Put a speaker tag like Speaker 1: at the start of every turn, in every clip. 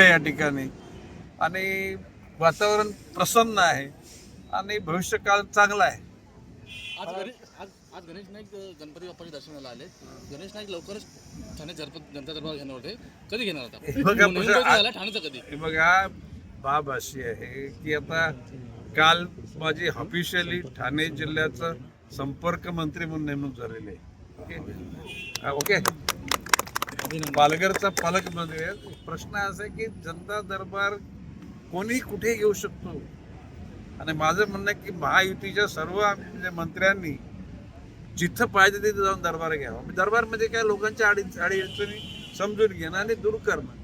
Speaker 1: या ठिकाणी? आणि वातावरण प्रसन्न आहे आणि भविष्यकाळ चांगला आहे.
Speaker 2: आज गणेश आज आज गणेश नाईक गणपती बाप्पाच्या दर्शनाला आले गणेश नाईक लवकरच ठाणे जनपद जनता दरबार घेणार होते. कधी घेणार
Speaker 1: हे बघा,
Speaker 2: ठाण्याचा कधी?
Speaker 1: हे बघा बाब अशी आहे की आता काल माझी ऑफिशियली ठाणे जिल्ह्याचा संपर्क मंत्री म्हणून नेमणूक झालेली आहे. Okay okay? पालघरचा पालक म्हणजे प्रश्न असा आहे की जनता दरबार कोणी कुठे घेऊ शकतो. आणि माझं म्हणणं आहे की महायुतीच्या सर्व म्हणजे मंत्र्यांनी जिथं पाहिजे तिथे जाऊन दरबार घ्यावा. म्हणजे दरबारमध्ये म्हणजे काय? लोकांच्या अडी अडीअडचणी समजून घेणं आणि दूर करणं.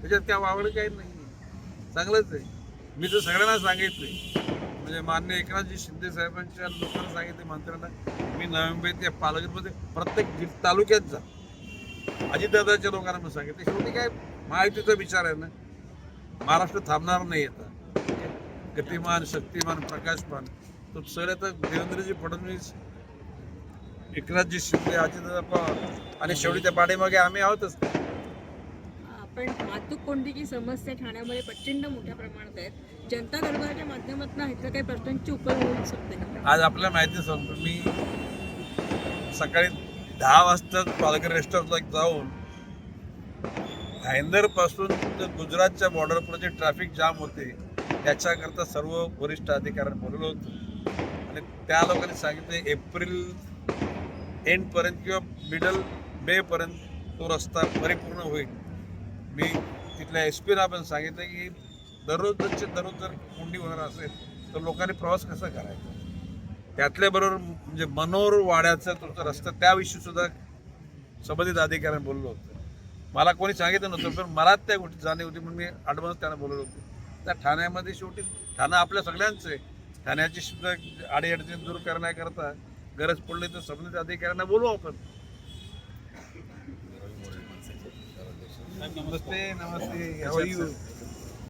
Speaker 1: त्याच्यात काय वावड काही नाही. चांगलंच आहे. मी तर सगळ्यांना सांगितले म्हणजे मान्य एकनाथजी शिंदे साहेबांच्या लोकांना सांगितले मंत्र्यांना मी नवी त्या पालघरमध्ये प्रत्येक तालुक्यात जा. अजितदादाच्या लोकांना पण सांगितलं शेवटी काय महायुतीचा विचार आहे ना महाराष्ट्र थांबणार नाही आता. गतिमान शक्तिमान प्रकाशमान. तो सर आता देवेंद्रजी फडणवीस एकनाथजी शिंदे अजितदादा पवार आणि शेवटी त्या पाठीमागे आम्ही आहोतच.
Speaker 3: पण वाहतूक कोंडीची समस्या ठाण्यामध्ये प्रचंड मोठ्या प्रमाणात आहेत. जनता दरबाराच्या माध्यमातून ह्याच्या काही प्रश्नांची उकल होऊ शकते
Speaker 1: आज आपल्या माहिती सांगतो मी सकाळी दहा वाजता पालघर रेस्टॉरंटला जाऊन भाईंदरपासून गुजरातच्या बॉर्डरपर्यंत जे ट्रॅफिक जाम होते त्याच्याकरता सर्व वरिष्ठ अधिकाऱ्यांना बोलवलं होतं. आणि त्या लोकांनी सांगितले एप्रिल एंडपर्यंत किंवा मिडल मेपर्यंत तो रस्ता परिपूर्ण होईल. मी तिथल्या एस पीला पण सांगितलं की दररोजचे दररोज जर कोंडी होणार असेल तर लोकांनी प्रवास कसा करायचा? त्यातल्या बरोबर म्हणजे मनोर वाड्याचा तुमचा रस्ता त्याविषयी सुद्धा संबंधित अधिकाऱ्यांनी बोललो होतं. मला कोणी सांगितलं नव्हतं पण मला त्या गोष्टी जाणीव होती म्हणून मी ॲडव्हान्स त्यांना बोलवलं होतं. त्या ठाण्यामध्ये शेवटी ठाणं आपल्या सगळ्यांचं आहे. ठाण्याची सुद्धा अडीअडचणी दूर करण्याकरता गरज पडली तर संबंधित अधिकाऱ्यांना बोलवू आपण. नमस्ते. नमस्ते?